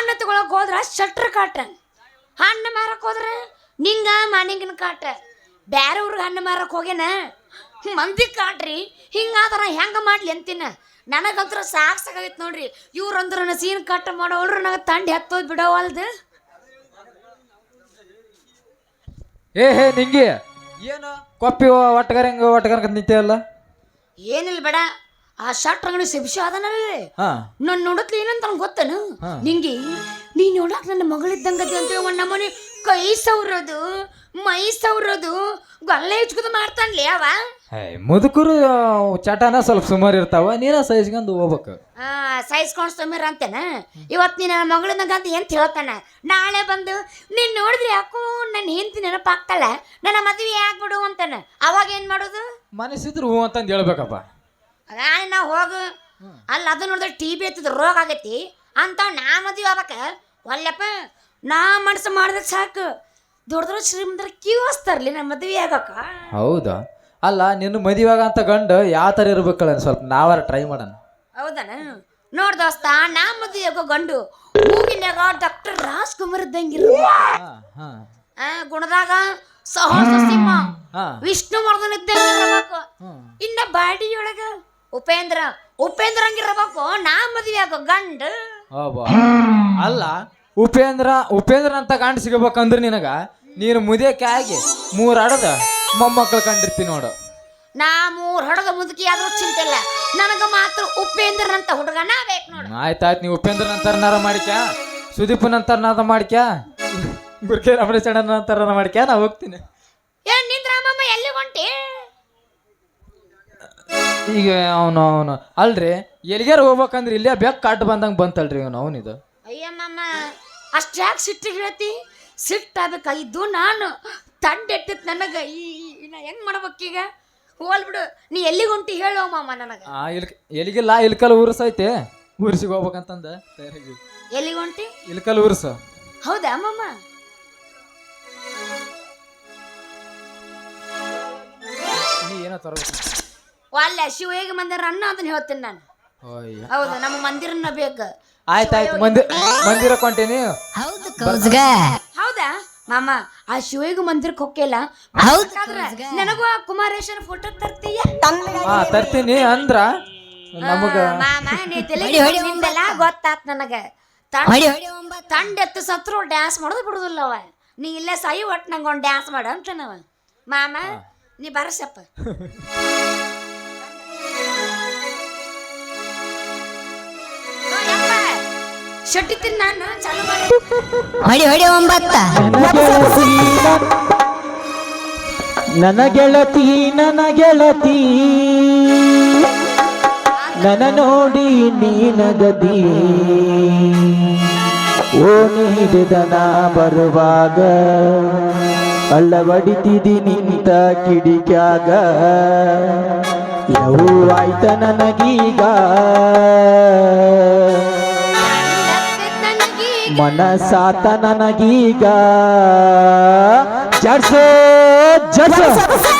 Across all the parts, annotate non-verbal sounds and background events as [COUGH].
ಹಣ್ಣು ತಗೊಳಕ್ ಹೋದ್ರ ಶಟ್ರ್ ಕಾಟ ಹಣ್ಣು ಮಾರಕ್ ಹೋದ್ರೆ ನಿಂಗ ಮಾನಿಂಗಿನ ಕಾಟ ಬೇರೆ ಊರಿಗೆ ಹಣ್ಣು ಮಾರಕ್ ಹೋಗ್ಯನ? ಮಂದಿ ಕಾಟ್ರಿ. ಹಿಂಗಾದ್ರ ಹೆಂಗ ಮಾಡ್ಲಿ ಅಂತಿನ? ನನಗಂತ್ರ ಸಾಕ್ ಸಾಕಾಗೈತೆ ನೋಡ್ರಿ. ಇವ್ರಂದ್ರ ನನ್ನ ಸೀನ್ ಕಟ್ ಮಾಡೋಳ್ರು ನನಗೆ ತಂಡಿ ಹತ್ತೋದ್ ಬಿಡವಲ್ದು ಏ ಹೇ ನಿಂಗೆ. ಏನು? ಕೊಪ್ಪಿ ಒಟ್ಟಗಾರ ಹೆಂಗ ಒಟ್ಟಗಾರ ನಿಂತೆಯಲ್ಲ? ಏನಿಲ್ಲ ಬೇಡ. ಆ ಶರ್ಟ್ ಅಂಗಡಿ ಸಿಬ್ಸಿ ಅದನಲ್ಲಿ ಹಾ. ನಾನು ನೋಡತ್ಲಿ ಏನಂತ ನಂಗೆ ಗೊತ್ತೇನು? ಹಾ. ನಿಂಗೆ ನೀ ನೋಡಕ್ ನನ್ನ ಮಗಳಿದ್ದಂಗ ಅಂತ ಒಂದು ನಮ್ಮನೆ ಕೈ ಸೌರೋದು ಮೈ ಸೌರೋದು ಗಲ್ಲೆ ಹಚ್ಕೋದು ಮಾಡ್ತಾನ್ಲಿ ಅವ. ಹೇ ಮುದುಕರು ಚಟಾನ ಸ್ವಲ್ಪ ಸುಮಾರು ಇರ್ತಾವ ನೀನ ಸಹಿಸ್ಕೊಂಡು ಹೋಗ್ಬೇಕು. ಸೈಸ್ಕೊಂಡು ಸುಮ್ಮೀರ್ ಅಂತೇನ? ಇವತ್ತು ನಿನ್ನ ನನ್ನ ಮಗಳಿದ್ದಂಗ ಅಂತ ಎಂತ ಹೇಳ್ತಾನ? ನಾಳೆ ಬಂದು ನೀನ್ ನೋಡಿದ್ರೆ ಯಾಕೋ ನನ್ನ ಹೆಂಡತಿ ನೆನಪಾಗ್ತಾಳ? ನನ್ನ ಮದುವೆ ಆಗ್ಬಿಡು ಅಂತಾನ. ಅವಾಗ ಏನು ಮಾಡೋದು? ಮನಸ್ಸಿದ್ರು ಹೂ ಅಂತಂದು ಹೇಳ್ಬೇಕಪ್ಪ. ಅದಾಣ ನಾ ಹೋಗು ಅಲ್ಲ ಅದು ನೋಡಿದ್ರೆ ಟಿ ಬಿ ಎತ್ತದ ರೋಗ ಆಗೈತಿ. ಅಂತ ನಾ ಮದುವೆ ಆಗ್ಬೇಕ. ಒಲ್ಲಪ್ಪ ನಾ ಮನಸ್ಸು ಮಾಡಿದ್ರೆ ಸಾಕು. ದೊಡ್ಡ ಶ್ರೀಮಂತರ ಕ್ಯೂ ಹಸ್ತಾರಲಿ ನಮ್ಮ ಮದುವೆ ಆಗಕ್ಕ ಹೌದಾ? ಅಲ್ಲ ನಿನ್ನ ಮದುವೆಗ ಅಂತ ಗಂಡು ಯಾವ ಥರ ಇರ್ಬೇಕಲ್ಲ ಸ್ವಲ್ಪ ನಾವಾರ ಟ್ರೈ ಮಾಡೋಣ. ಹೌದನ? ನೋಡ್ ದೋಸ್ತ ನಾ ಮದುವೆ ಆಗೋ ಗಂಡು ಹೂವಿನಾಗ ಡಾಕ್ಟರ್ ರಾಜ್ಕುಮಾರ್ ಕುಮಾರ್ ಹಾ ಹಾ. ಆ ಗುಣದಾಗ ಸಹೋದರ ಸಿಂಹ ಹಾ. ವಿಷ್ಣುವರ್ಧನ್ ಇದ್ದಂಗಿರ್ಬೇಕು. ಇನ್ನ ಬಾಡಿಯೊಳಗ ಉಪೇಂದ್ರ ಉಪೇಂದ್ರ ಹಂಗಿರ್ಬೇಕು ನಾ ಮದ್ವೆ ಆಗೋ ಗಂಡ. ಅಬ್ಬಾ. ಅಲ್ಲ ಉಪೇಂದ್ರ ಉಪೇಂದ್ರ ಅಂತ ಗಂಡು ಸಿಗಬೇಕಂದ್ರೆ ನಿನಗ ನೀನು ಮುದಿಯಕ್ಕೆ ಆಗಿ ಮೂರ್ ಹಡದ ಮೊಮ್ಮಕ್ಕಳು ಕಂಡಿರ್ತೀನಿ ನೋಡು. ನಾ ಮೂರ್ ಹಡದ ಮುದುಕಿ ಆದ್ರೂ ಚಿಂತೆ ಇಲ್ಲ. ನನಗ ಮಾತ್ರ ಉಪೇಂದ್ರ ಅಂತ ಹುಡುಗನ ಬೇಕು ನೋಡು. ಆಯ್ತಾಯ್ತು ನೀವು ಉಪೇಂದ್ರ ನಂತರ ಮಾಡಿಕ್ಯಾ? ಸುದೀಪ್ ನಂತರ ಮಾಡಿಕ್ಯಾ? ಗುರ್ಕೆ ರಮಣೇಶಣ್ಣ ನಂತರ ಮಾಡಿಕ್ಯಾ? ನಾ ಹೋಗ್ತೀನಿ. ಏನ್ ನಿಂದ್ರಾಮಮ್ಮ ಎಲ್ಲಿ ಹೊಂಟಿ? ಈಗ ಅವನು ಅವನು. ಅಲ್ರಿ ಎಲ್ಲಿಗಾರ ಹೋಗ್ಬೇಕಂದ್ರೆ ಇಲ್ಲೇ ಬೆಕ್ ಕಾಟ್ ಬಂದಂಗೆ ಬಂತಲ್ರಿ ಇವನು ಅವನಿದು ಅಷ್ಟು ಯಾಕೆ ಸಿಟ್ಟಿಗೆ ಹೇಳ್ತಿ? ಸಿಟ್ಟಾಗಬೇಕಾಗಿದ್ದು ನಾನು ತಂಡ ನನಗ. ಈ ಈ- ನಾ ಹೆಂಗ್ ಮಾಡ್ಬೇಕೀಗ ಹೋಲ್ ಬಿಡು. ನೀ ಎಲ್ಲಿಗೆ ಹೊಂಟಿ ಹೇಳೋ ಮಾಮ ನನಗೆ. ಆ ಇಲ್ಕ ಎಲ್ಲಿಗಿಲ್ಲ ಇಲ್ಕಲ್ ಊರ್ಸೈತೆ ಊರ್ಸಿಗೆ ಹೋಗ್ಬೇಕಂತಂದ. ತಯಾರಾಗಿ ಎಲ್ಲಿಗೆ ಹೊಂಟಿ? ಇಲ್ಕಲ್ ಊರ್ಸ. ಹೌದಾ ಅಮ್ಮಮ್ಮ ನೀ ಏನೋ ತರಬೇಕು? ಅಲ್ಲ ಶಿವ ಹೇಗೆ ಮಂದಿರ ಅನ್ನ ಅಂತ ಹೇಳ್ತೀನಿ ನಾನು. ಹೌದು ನಮ್ಮ ಮಂದಿರನ ಬೇಕು. ಆಯ್ತಾಯ್ತು ಮಂದಿರ ಮಂದಿರ ಕೊಂಟೇನಿ. ಹೌದಾ ಮಾಮ ಆ ಶಿವಿಗೂ ಮಂದಿರಕ್ಕೆ ಹೋಗಿಲ್ಲ ನನಗೂ ಆ ಕುಮಾರೇಶನ ಫೋಟೋ ತರ್ತೀಯ? ಹಾ ತರ್ತೀನಿ ಅಂದ್ರ ನಮಗ ಮಾಮ ನೀ ತಲೆಗೆ ನಿಂದೆಲ್ಲ ಗೊತ್ತಾತ್ ನನಗ. ತಂಡ ಎತ್ತು ಸತ್ರು ಡ್ಯಾನ್ಸ್ ಮಾಡೋದು ಬಿಡುದಿಲ್ಲ ಅವ. ನೀ ಇಲ್ಲೇ ಸೈ ಒಟ್ಟು ನಂಗೆ ಒಂದು ಡ್ಯಾನ್ಸ್ ಮಾಡು ಅಂತ ನಾವ ಮಾಮ ನೀ ಬರಸಪ್ಪ. [LAUGHS] ಶೆಟ್ಟಿ ತಿನ್ನ ನಾನು ಚಾಲು ಮಾಡಿ. ಹೊಡಿ ಹೊಡಿ ಒಂಬತ್ತ. ನನ್ನ ಗೆಳತಿ ನನ್ನ ಗೆಳತಿ. ನನ್ನ ನೋಡಿ ನೀನಗದಿ ಓ ನೀಡಿದನ ಬರುವಾಗ ಅಳ್ಳವಡಿತಿದಿ ನಿಂತ ಕಿಡಿಕ್ಯಾಗ. ಯಾವ ಆಯ್ತ ನನಗೀಗ. ಮನಸಾತ ನನಗೀಗ. ಜಡ್ಸೋ ಜಡ್ಸೋ.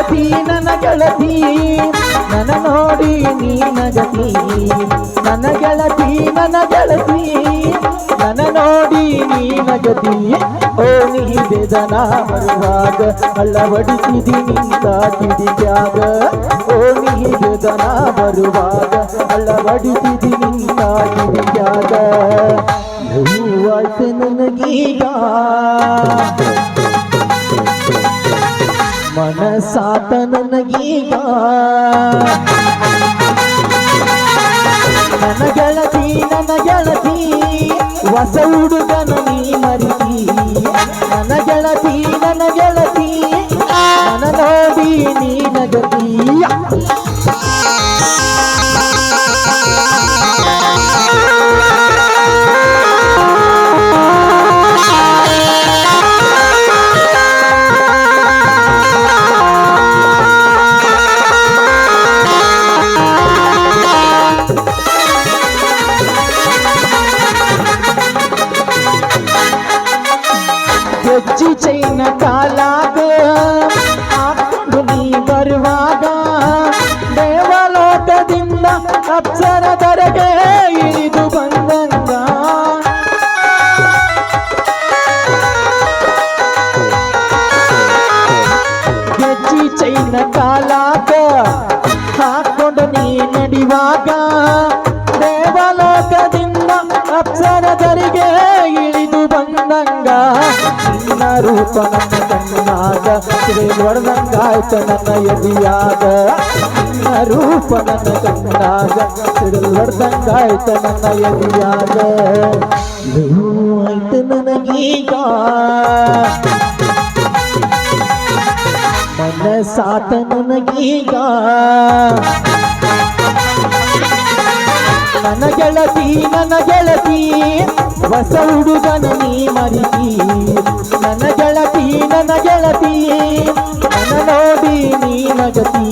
ಗೆಳತಿ ನನ್ನ ಗೆಳತಿ, ನನ್ನ ನೋಡಿ ನೀನಗತಿ ನನ್ನ ಗೆಳತಿ ನನ್ನ ಗೆಳತಿ ನನ ನೋಡಿ ನೀನಗತಿ ಓ ನೀ ಬೇದನ ಬರುವಾಗ ಅಳ್ಳವಡಿಸಿದಿ ನಿಂತ ಕಿಡಿಕ್ಯಾಗ ಓ ನೀ ಬೇದನ ಬರುವಾಗ ಅಳ್ಳವಡಿಸಿದಿ ನಿಂತ ಕಿಡಿಕ್ಯಾಗ ಹೂವಾಯ್ತು ನನಗೀಗ ಮನಸಾತ ನನಗೀಗ. ನನ್ನ ಗೆಳತಿ ನನ್ನ ಗೆಳತಿ ಹೊಸ ಹುಡುಗನ గెజ్జి చైన కాలా ರೂಪ ನನ್ನ ಕಣ್ಣಾಗ ಶ್ರೀ ಹೊಡೆದಂಗಾಯ್ತ ನನ್ನ ಎದಿಯಾಗ ರೂಪ ನನ್ನ ಕಣ್ಣಾಗ ಶ್ರೀ ಹೊಡೆದಂಗಾಯ್ತ ನನ್ನ ಎದಿಯಾಗ ಆಯ್ತ ನನಗೀಗ ಸಾತ ನನಗೀಗ ನನ್ನ ಗೆಳತಿ ನನ್ನ ಗೆಳತಿ, ಹೊಸ ಹುಡುಗನ ನೀ ಮರಿತಿ. ನನ್ನ ನನ್ನ ಗೆಳತಿ ನನ್ನ ನೋಡಿ ನೀ ನಗತಿ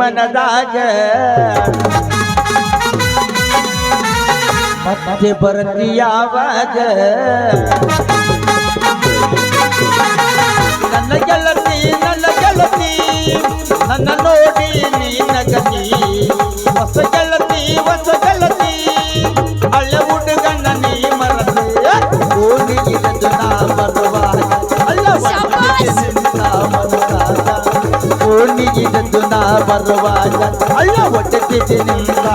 ಮನದಾಗ. ಮತ್ತೆ ಬರತಿ ಯಾವಾಗ? ನನ್ನ ಗೆಳತಿ ನನ್ನ ಗೆಳತಿ ನನ್ನ ನೋಡಿ ನೀನ ಗತಿ ಬರುವಾಗ ಅಲ್ಲ. ಒಟ್ಟಿಗೆ ನಿಂತ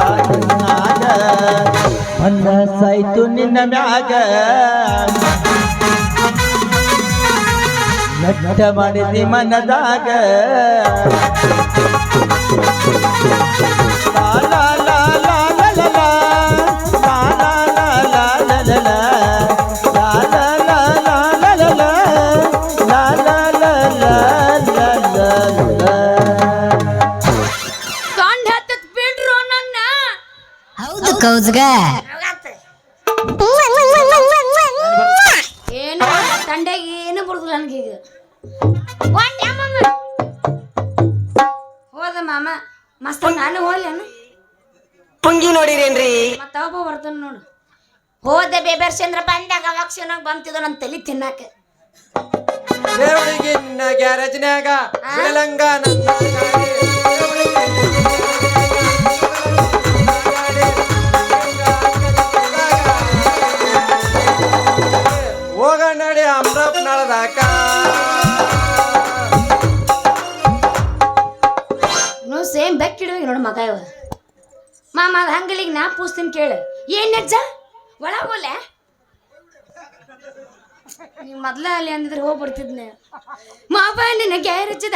ಅನ್ನ ಸಾಯ್ತು ನಿನ್ನ ಮ್ಯಾಗ. ನಟ್ಟ ಮಾಡಿದಿ ಮನದಾಗ. ಕೌಜ್ಗ. ಏನು ತಂಡೆಗೆ ಏನು ಬಿಡುದಿಲ್ಲ ನನಗೀಗ. ಹೋದ ಮಾಮ ಮಸ್ತ್ ನಾನು ಹೋಗ್ಲೇನು ಪುಂಗಿ ನೋಡಿರೇನ್ರಿ? ಮತ್ತೆ ಒಬ್ಬ ಬರ್ತಾನ ನೋಡು. ಹೋದೆ ಬೇಬರ್ಸಂದ್ರ ಬಂದಾಗ ಅವಾಗ ಚೆನ್ನಾಗಿ ಬಂತಿದ್ದು ನನ್ನ ತಲೆ ತಿನ್ನಾಕ. ದೇವಳಿಗಿನ್ನ ಗ್ಯಾರೇಜ್ನ್ಯಾಗ ಬಿಡಲಂಗ ಮಗ ಇವ. ಮಾಮ ಹಂಗಲಿಗೆ ನಾ ಪೂಸ್ತೀನಿ ಕೇಳು. ಏನ್ ನಜ್ಜ? ಒಳ ಹೋಲೆ ನೀವು ಮೊದ್ಲ ಅಲ್ಲಿ ಅಂದಿದ್ರೆ ಹೋಗ್ಬಿಡ್ತಿದ್ನೆ. ಮಾವ ನಿನ್ನ ಗ್ಯಾರೇಜದ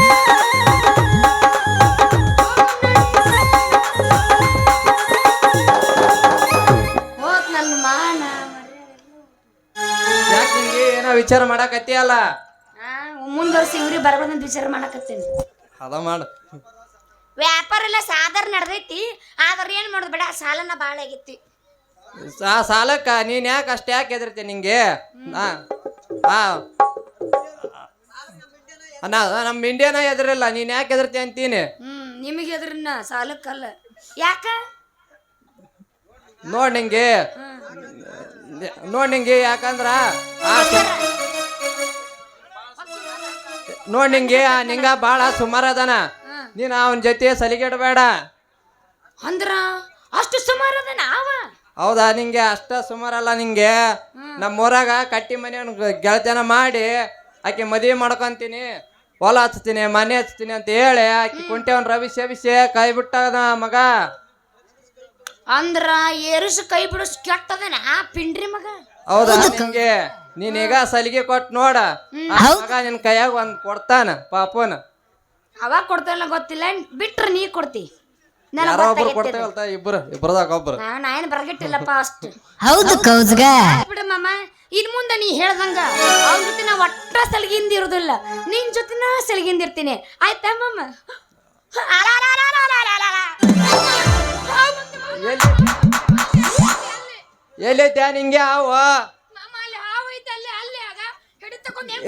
ವಿಚಾರ ಮಾಡಕತ್ತೀಯಲ್ಲ? ವರ್ಷ ಇವ್ರಿ ಬರ್ಬಾರ್ದಂತ ವಿಚಾರ ಮಾಡಕತ್ತೀನಿ. ಅದ ಮಾಡು. ವ್ಯಾಪಾರ ಎಲ್ಲ ಸಾಧಾರಣ ನಡೆದೈತಿ ಆದ್ರೆ ಏನ್ ಮಾಡೋದು ಬೇಡ ಸಾಲನ ಭಾಳ ಆಗೈತಿ. ಆ ಸಾಲಕ್ಕ ನೀನ್ ಯಾಕೆ ಅಷ್ಟ ಯಾಕೆ ಎದಿರ್ತಿ ನಿಂಗೆ? ಹಾ ಹಾ ನಾ ನಮ್ಮ ಇಂಡಿಯಾನ ಎದುರಿಲ್ಲ ನೀನ್ ಯಾಕೆ ಎದುರ್ತಿ ಅಂತೀನಿ? ಹ್ಮ್ ನಿಮಗೆ ಎದ್ರನ್ನ ಸಾಲಕ್ಕಲ್ಲ. ಯಾಕ? ನೋಡ್ ನಿಂಗೆ. ನೋಡ್ ನಿಂಗೆ ಯಾಕಂದ್ರ ನೋಡ್ ನಿಂಗೆ ಆ ನಿಂಗ ಬಾಳ ಸುಮಾರ ಅದಾನ. ನೀನ್ ಅವನ ಜೊತೆ ಸಲಿಗೆಡಬೇಡ. ಅಂದ್ರ ಅಷ್ಟು ಸುಮಾರ ಹೌದಾ ನಿಂಗೆ ಅಷ್ಟ ಸುಮಾರಲ್ಲ ನಿಂಗೆ. ನಮ್ಮ ಊರಾಗ ಕಟ್ಟಿ ಮನೆ ಗೆಳತನ ಮಾಡಿ ಆಕೆ ಮದುವೆ ಮಾಡ್ಕೊಂತೀನಿ ಹೊಲ ಹಚ್ತೀನಿ ಮನೆ ಹಚ್ತೀನಿ ಅಂತ ಹೇಳಿ ಆಕೆ ಕುಂಟೆವನ್ ರವಿ ಸೇವಿಸಿ ಕೈ ಬಿಟ್ಟ ಮಗ. ಅಂದ್ರ ಏರುಸ್ ಕೈ ಬಿಡಿಸ್ ಆ ಪಿಂಡ್ರಿ ಮಗ? ಹೌದಾ? ನಿಂಗೆ ನೀನ್ ಈಗ ಸಲಿಗೆ ಕೊಟ್ ನೋಡ. ಆ ಮಗ ನಿನ್ ಕೈಯಾಗ ಒಂದ್ ಕೊಡ್ತಾನ ಪಾಪನ. ಅವಾಗ ಕೊಡ್ತಾನಲ್ಲ ಗೊತ್ತಿಲ್ಲ ಬಿಟ್ರ ನೀ ಕೊಡ್ತಿ. ನನಗ್ ಯಾರೋ ಒಬ್ರು ಗೊತ್ತಾಗೈತೆ ಅದು. ಕೊಡ್ತೇವಲ್ತ ಇಬ್ರು ಇಬ್ರದಾಗ ಒಬ್ರು. ನಾ ನಾ ಏನ್ ಬರಗಿಟ್ಟಿಲ್ಲಪ್ಪ ಅಷ್ಟು. ಹೌದು ಕೌಜ್ಗ. ಬಿಡು ಮಾಮ ಇನ್ ಮುಂದೆ ನೀ ಹೇಳ್ದಂಗ ಅವ್ನ ಜೊತೆ ನಾ ಒಟ್ಟ ಸಲಗಿಂದ ಇರೋದಿಲ್ಲ. ನಿನ್ ಜೊತೆ ನಾ ಸಲಿಗಿಂದ ಇರ್ತೀನಿ. ಆಯ್ತಾ ಮಾಮ? ಎಲ್ಲೈತ್ಯಾ ನಿಂಗೆ ಹಾವ?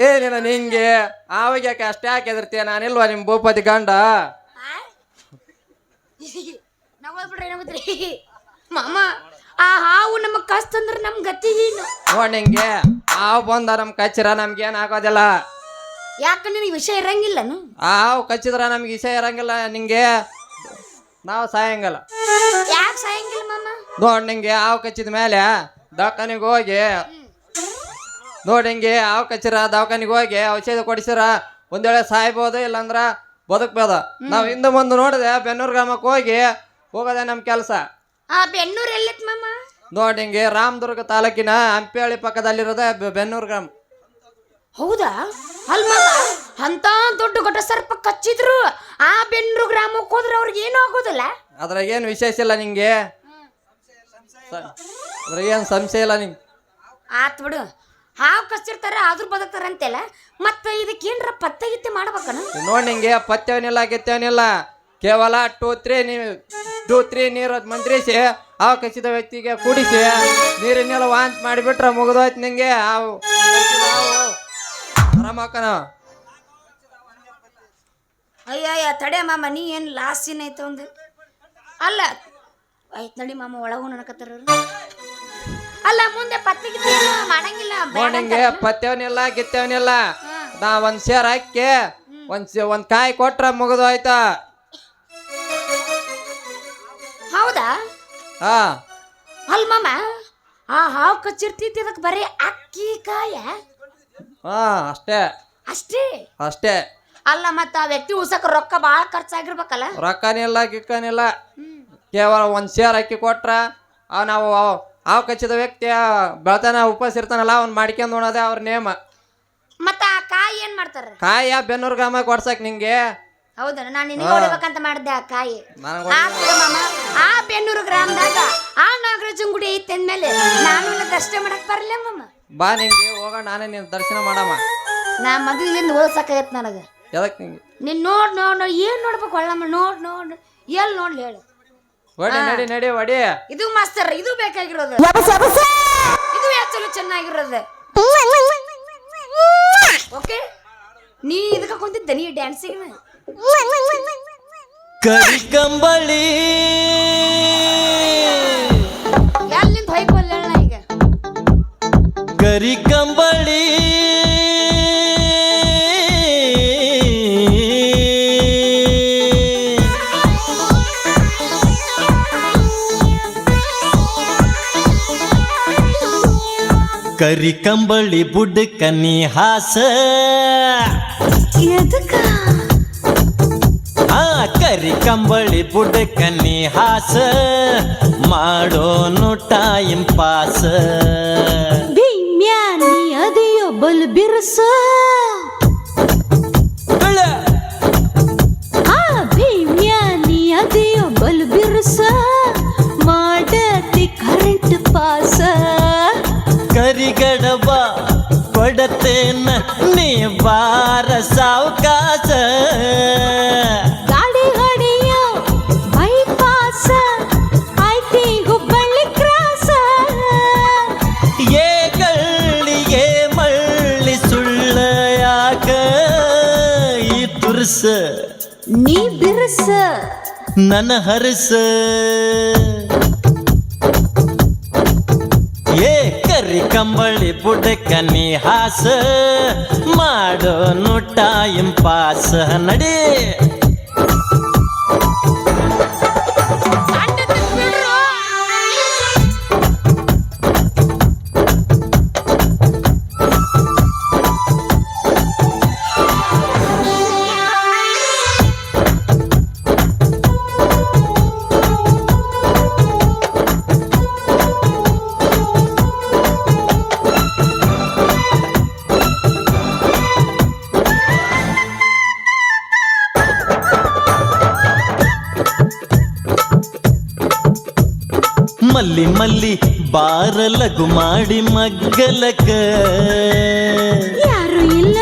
ಏ ನೀನ ನಿಂಗೆ. ಹಾವಿಗೆ ಯಾಕೆ ಅಷ್ಟೇ ಯಾಕೆ ಎದಿರ್ತೀಯ ನಾನಿಲ್ವಾ ನಿಮ್ ಭೂಪತಿ ಗಂಡ? ಮಾಮ ಆ ಹಾವು ನಮಗ್ ಕಸ್ತಂದ್ರ ನಮ್ ಗತಿ ನೋಡ್ ನಿಂಗೆ. ಆವ್ ಬಂದ ನಮ್ ಕಚ್ಚಿರ ನಮ್ಗೇನ್ ಆಗೋದಿಲ್ಲ. ಯಾಕ ನಿನಗೆ ವಿಷಯ ಇರಂಗಿಲ್ಲ ಹಾವು ಕಚ್ಚಿದ್ರ ನಮ್ಗೆ ವಿಷಯ ಇರಂಗಿಲ್ಲ ನಿಂಗೆ. ನಾವು ಸಾಯಂಗಿಲ್ಲ. ಯಾಕೆ ಸಾಯಂಗಿಲ್ಲ ಮಾಮ? ನೋಡ್ ನಿಂಗೆ ಹಾವು ಕಚ್ಚಿದ ಮೇಲೆ ದವಾಖಾನಿಗೆ ಹೋಗಿ. ನೋಡ್ ಹಿಂಗೆ ಹಾವು ಕಚ್ಚಿರ ದವಾಖಾನಿಗೆ ಹೋಗಿ ಔಷಧ ಕೊಡಿಸಿರ. ಒಂದೇಳೆ ವೇಳೆ ಸಾಯ್ಬೋದು ಇಲ್ಲಾಂದ್ರ ಬದುಕ್ಬೋದು. ನಾವ್ ಹಿಂದೆ ಮುಂದೆ ನೋಡಿದೆ ಬೆನ್ನೂರು ಗ್ರಾಮಕ್ಕೆ ಹೋಗಿ ಹೋಗೋದ ನಮ್ ಕೆಲಸ. ಆ ಬೆನ್ನೂರು ಎಲ್ಲೈತ್ ಮಾಮ? ನೋಡ್ ಹಿಂಗೆ ರಾಮದುರ್ಗ ತಾಲೂಕಿನ ಹಂಪೇಳಿ ಪಕ್ಕದಲ್ಲಿರೋದೇ ಬೆ- ಬೆನ್ನೂರು ಗ್ರಾಮ. ಹೌದಾ? ಅಲ್ ಅಂತ ದೊಡ್ಡ ಘಟ ಸರ್ಪ ಕಚ್ಚಿದ್ರು ಆ ಬೆನ್ನೂರು ಗ್ರಾಮಕ್ಕೆ ಹೋದ್ರೆ ಅವ್ರಿಗೆ ಏನೂ ಆಗೋದಿಲ್ಲ? ಅದ್ರಾಗ ಏನು ವಿಶೇಷ ಇಲ್ಲ ನಿಂಗೆ? ಅದ್ರಾಗೇನು ಸಂಶಯ ಇಲ್ಲ ನಿಂಗೆ? ಆತ್ ಬಿಡು. ಹಾವು ಕಚ್ಚಿರ್ತಾರೆ ಆದ್ರೂ ಬದುಕ್ತಾರೆ ಅಂತೆಲ್ಲ ಮತ್ತೆ ಇದಕ್ಕೇನ್ರ ಪತ್ತೆ ಗಿತ್ತೆ ಮಾಡ್ಬೇಕನ? ನೋಡಿ ನಿಂಗೆ ಪತ್ತೆವನಿಲ್ಲ ಗೆತ್ತೇವನಿಲ್ಲ. ಕೇವಲ ಟೂ ತ್ರೀ ನೀ ಟೂ ತ್ರೀ ನೀರು ಮಂತ್ರಿಸಿ ಹಾವು ಕಚ್ಚಿದ ವ್ಯಕ್ತಿಗೆ ಕುಡಿಸಿ ನೀರನ್ನೆಲ್ಲ ವಾಂತ್ ಮಾಡಿಬಿಟ್ರೆ ಮುಗಿದೋಯ್ತು ನಿಂಗೆ ಹಾವು. ಆರಾಮಕ್ಕನ ಅಯ್ಯ ಅಯ್ಯ ತಡೆ ಮಾಮ ನೀ ಏನು ಲಾಸ್ ಏನೈತೆ ಒಂದು? ಅಲ್ಲ. ಆಯ್ತು ನಡಿ ಮಾಮ ಒಳಗೂ ನನಕತ್ತಾರ ಅಲ್ಲ ಮುಂದೆ ಪತ್ತೆ ಗಿತ್ತೆ ಏನು ಮಾಡಂಗಿಲ್ಲ ಬೇಡ ನಾ ಒಂದ್ ಸೇರ್ ಹಾಕಿ ಒಂದ್ ಸೇ- ಒಂದ್ ಕಾಯಿ ಕೊಟ್ರ ಮುಗಿದೋಯ್ತಾ ಹೌದಾ? ಹಾ. ಅಲ್ಲ ಮಾಮ ಆ ಹಾವು ಕಚ್ಚಿರ್ತೈತಿ ಅದಕ್ಕೆ ಬರೀ ಅಕ್ಕಿ ಕಾಯ? ಹಾ ಅಷ್ಟೇ. ಅಷ್ಟೇ? ಅಷ್ಟೇ. ಅಲ್ಲ ಮತ್ತ ಆ ವ್ಯಕ್ತಿ ಉಸಕ್ ರೊಕ್ಕ ಭಾಳ ಖರ್ಚಾಗಿರ್ಬೇಕಲ್ಲ? ರೊಕ್ಕನಿಲ್ಲ ಗಿಕ್ಕನಿಲ್ಲ. ಕೇವಲ ಒಂದು ಸೇರ್ ಅಕ್ಕಿ ಕೊಟ್ರ ಆ ನಾವು ಅವ್- ಹಾವು ಕಚ್ಚಿದ ವ್ಯಕ್ತಿ ಬೆಳತನ ಉಪವಾಸ ಇರ್ತಾನಲ್ಲ ಅವ್ನು ಮಾಡ್ಕೊಂಡು ಉಣೋದೇ ಅವ್ರ ನೇಮ. ಮತ್ತೆ ಆ ಕಾಯಿ ಏನ್ ಮಾಡ್ತಾರ ಕಾಯ ಬೆನ್ನೂರು ಗ್ರಾಮ ಕೊಡ್ಸಕ್ ನಿಂಗೆ. ಹೌದ ನಾನು ನಿನಗೆ ಹೊಡಿಬೇಕಂತ ಮಾಡಿದ್ದೆ ಆ ಕಾಯಿ. ನನಗೆ ಆ ಮಾಮ ಆ ಬೆನ್ನೂರು ಗ್ರಾಮದಾಗ ಆ ನಾಗರಾಜನ್ ಗುಡಿ ಐತೆ ಅಂದ್ಮೇಲೆ ನಾನು ನಿನ್ನ ದರ್ಶನ ಮಾಡಕ್ ಬರಲ್ಲ ಮಾಮ. ಬಾ ನಿಂಗೆ ಹೋಗೋಣ ನಾನೇ ನಿನ್ನ ದರ್ಶನ ಮಾಡಮ್ಮ. ನಾ ಮೊದಲಿಂದ ಓದ್ಸಕ್ಕಾಗತ್ತೆ ನನಗೆ. ಎದಕ್ ನಿಂಗೆ? ನೀನ್ ನೋಡ್ ನೋಡ್ ನೋಡ್ ಏನ್ ನೋಡ್ಬೇಕು ಒಳ್ಳಮ್ಮ ನೋಡ್ ನೋಡ್ ಎಲ್ಲಿ ನೋಡ್ಲಿ ಹೇಳು. ಹೊಡಿ ನಡಿ ನಡಿ ಒಡೆ ಇದು ಮಾಸ್ತರ್ ಇದು ಬೇಕಾಗಿರೋದು. ಇದು ಯಾಕೆ ಚಲೋ ಚೆನ್ನಾಗಿರೋದು. ಓಕೆ ನೀ ಇದಕ್ಕೆ ಕುಂತಿದ್ದ ನೀ ಡ್ಯಾನ್ಸಿಗೆ ಕರಿ ಕಂಬಳಿ. ಎಲ್ಲಿಂದ ಹೊಯ್ಕೊಲ್ಲ ಈಗ? ಕರಿ ಕಂಬಳಿ. ಕರಿ ಕಂಬಳಿ ಬುಡ್ಕ ನೀ ಹಾಸ. ಆ ಕರಿ ಕಂಬಳಿ ಬುಡ್ಕ ನೀ ಹಾಸ. ಮಾಡೋನು ಟೈಮ್ ಪಾಸ ಭೀಮ್ಯಾನಿ ಅದಿಯೋ ಬಲ್ ಬಿರುಸ ಮಾಡತಿ ಕರೆಂಟ್ ಪಾಸ ಕರಿಗಡಬ ಕೊಡ ಕೊಡತೇನ ನೀ ಬಾರ ಸಾವುಕಾಸ ಗಾಡಿ ಹೊಡೆಯೋ ಬೈಪಾಸ ಐತಿ ಹುಬ್ಬಳ್ಳಿ ಕ್ರಾಸ ಏ ಕಳ್ಳಿಗೆ ಮಳ್ಳಿ ಸುಳ್ಳ ಯಾಕ ಈ ತುರ್ಸ ನೀ ಬಿರ್ಸ ನನ್ನ ಹರಸ ಕಂಬಳಿ ಬುಡಕ ನೀ ಹಾಸ ಮಾಡೋ ನುಟ್ಟ ಇಂಪಾಸ ನಡಿ. ಮಲ್ಲಿ ಮಲ್ಲಿ ಬಾರಲಗು ಮಾಡಿ ಮಗ್ಗಲಕ. ಯಾರು ಇಲ್ಲ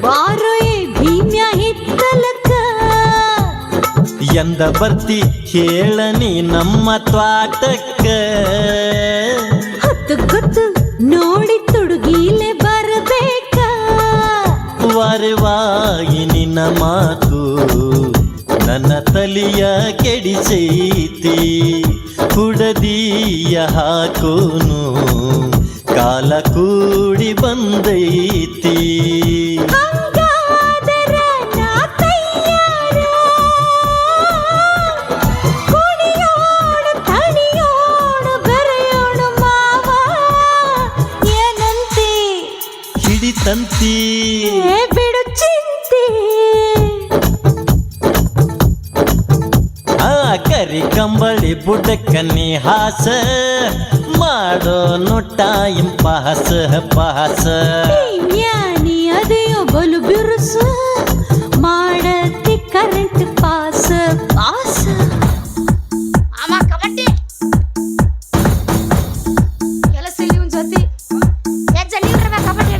ಬಾರೋ ಭೀಮ್ಯ ಹಿತ್ತಲಕ. ಎಂದ ಬರ್ತಿ ಹೇಳನಿ ನಮ್ಮ ತ್ವಾಟಕ್ಕ ಹತ್ತು ಗೊತ್ತು ನೋಡಿ ತುಡುಗಿಲೆ ಬರಬೇಕ? ವರವಾಗಿ ನಿನ್ನ ಮಾತು ನನ್ನ ತಲಿಯ ಕೆಡಿಸೈತಿ ಕುಡದಿಯ ಹಾಕೋನು ಕಾಲ ಕೂಡಿ ಬಂದೈತಿ. ಕಂಬಳಿ ಬುಡಕ್ಕ ನೀ ಹಾಸ ಮಾಡೋ ನುಟ್ಟ ಇಂಪಾಸ ಪಾಸ ಜ್ಞಾನಿ ಅದೇಯೋ ಬಲು ಬಿರುಸು ಮಾಡತಿ ಕರೆಂಟ್ ಪಾಸ ಪಾಸ ಅಮ್ಮ ಕಬಡ್ಡಿ ಕೆಲಸ ಇಲ್ಲಿ ಒಂದ್ ಜೊತೆ ಹೆಜ್ಜೆ ನೀಡ್ರಬೇಕು ಕಬಡ್ಡಿ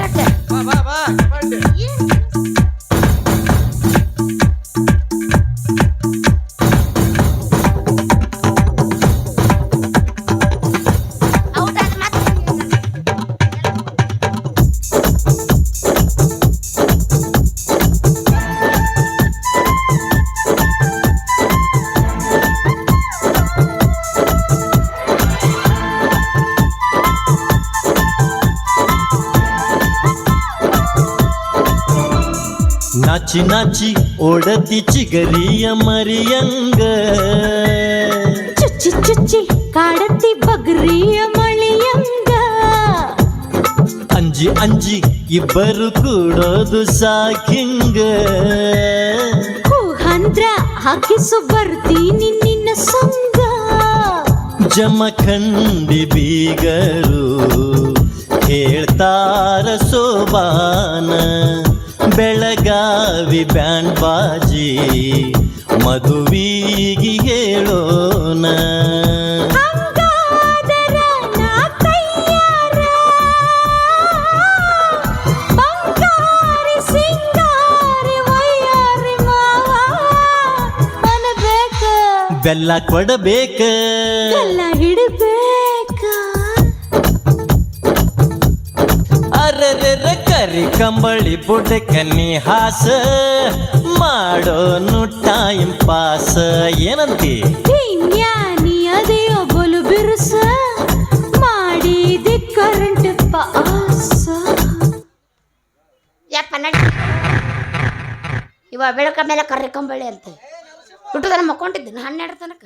ನಾಚಿ ನಾಚಿ ಓಡತಿ ಚಿಗರಿಯ ಮರಿಯಂಗ. ಚುಚ್ಚಿ ಚುಚ್ಚಿ ಕಾಡತಿ ಬಗ್ರಿಯ ಮಳಿಯಂಗ. ಅಂಜಿ ಅಂಜಿ ಇಬ್ಬರು ಕೂಡೋದು ಸಾಕಿಂಗ. ಹೂ ಹಂದ್ರ ಹಾಕಿಸು ಬರ್ತೀನಿ ನಿನ್ನ ಸಂಗ. ಜಮಖಂಡಿ ಬೀಗರು ಹೇಳ್ತಾರ ಸೋಬಾನ. ಬೆಳಗಾವಿ ಬ್ಯಾಂಡ್ ಬಾಜಿ ಮದುವಿಗಿ ಹೇಳೋಣ. ಬೆಲ್ಲ ನಾ ಕರಿ ಕಂಬಳಿ ಬುಡಕ್ಕೆ ನಿಹಾಸ ಮಾಡೋ ನುಟ್ಟ ಇಂಪಾಸ. ಏನಂತಿ? ಜ್ಞಾನಿ ಅದೇಯೋ ಬಲು ಬಿರುಸ ಮಾಡಿದೆ ಕರೆಂಟ್ ಪಾಸ. ಯಪ್ಪ ನಡಿ ಇವ ಬೆಳಕ ಮೇಲೆ ಕರ್ರಿಕೊಂಬಳ್ಳಿ ಅಂತ. ಹುಟ್ಟುದನ ಮಕ್ಕೊಂಡಿದ್ದೀನಿ ಹನ್ನೆರಡು ತನಕ.